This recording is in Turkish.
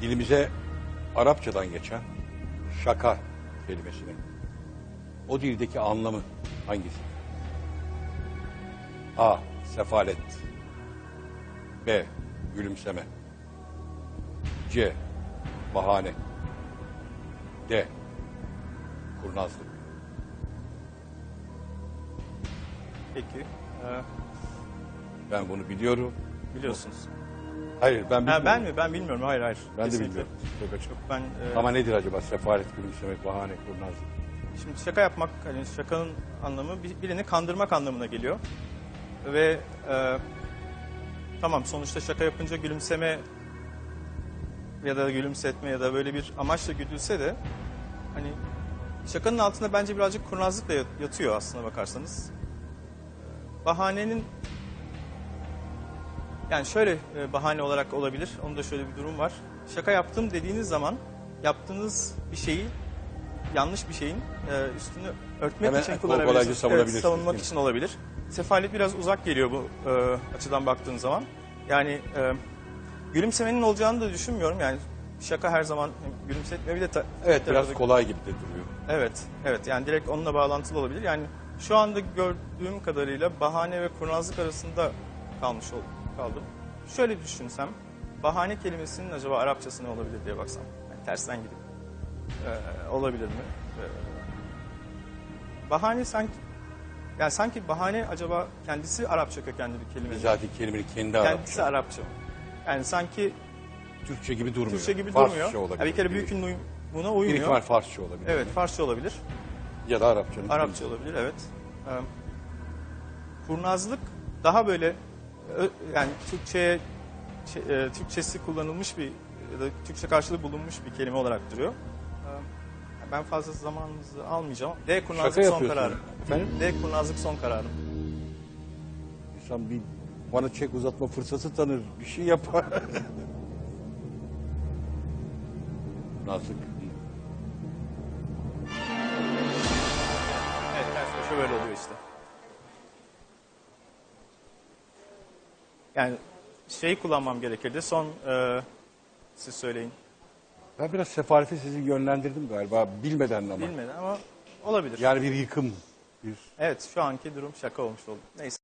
dilimize Arapçadan geçen şaka kelimesinin o dildeki anlamı hangisi? A. Sefalet B. Gülümseme C. Bahane D. Kurnazlık Peki. Ee, Ben bunu biliyorum. biliyorsunuz. Hayır ben bilmiyorum. Ha, ben mi? Ben bilmiyorum. Hayır hayır. Ben de Kesinlikle. bilmiyorum. Çok açık. Yok ben e, Ama nedir acaba sefalet, gülümsemek, bahane, kurnazlık? şimdi şaka yapmak hani şakanın anlamı bir- birini kandırmak anlamına geliyor. Ve e, tamam sonuçta şaka yapınca gülümseme ya da gülümsetme ya da böyle bir amaçla gülülse de hani şakanın altında bence birazcık kurnazlık da yat- yatıyor aslına bakarsanız. Bahanenin yani şöyle e, bahane olarak olabilir. Onun da şöyle bir durum var. Şaka yaptım dediğiniz zaman yaptığınız bir şeyi yanlış bir şeyin e, üstünü örtmek Hemen için kullanabilirsiniz. savunabilirsiniz, savunmak için olabilir. Sefalet biraz uzak geliyor bu e, açıdan baktığın zaman. Yani e, gülümsemenin olacağını da düşünmüyorum. Yani şaka her zaman gülümsetme bir de ta- Evet biraz tarafı- kolay gibi de duruyor. Evet, evet. Yani direkt onunla bağlantılı olabilir. Yani şu anda gördüğüm kadarıyla bahane ve kurnazlık arasında kalmış ol, kaldım. Şöyle düşünsem, bahane kelimesinin acaba Arapçası ne olabilir diye baksam. Yani tersten gidip e, olabilir mi? E, bahane sanki, yani sanki bahane acaba kendisi Arapça kökenli bir kelime. Zaten kelimenin kendi Kendisi Arapça. Arapça. Yani sanki Türkçe gibi durmuyor. Türkçe gibi Farsça durmuyor. olabilir. Yani bir kere büyük ünlü buna uymuyor. Bir ihtimal Farsça olabilir. Evet, Farsça olabilir. Ya da Arapçanın. Arapça olabilir evet. Ee, kurnazlık daha böyle yani Türkçe'ye şey, e, Türkçesi kullanılmış bir ya da Türkçe karşılığı bulunmuş bir kelime olarak duruyor. Ee, ben fazla zamanınızı almayacağım. D kurnazlık son kararım. Efendim? D kurnazlık son kararım. İnsan bir bana çek uzatma fırsatı tanır. Bir şey yapar. Nazlık. Evet ters köşe böyle oluyor işte. Yani şeyi kullanmam gerekirdi. Son e, siz söyleyin. Ben biraz sefalete sizi yönlendirdim galiba bilmeden ama. Bilmeden ama olabilir. Yani bir yıkım. Bir Evet şu anki durum şaka olmuş oldu. Neyse.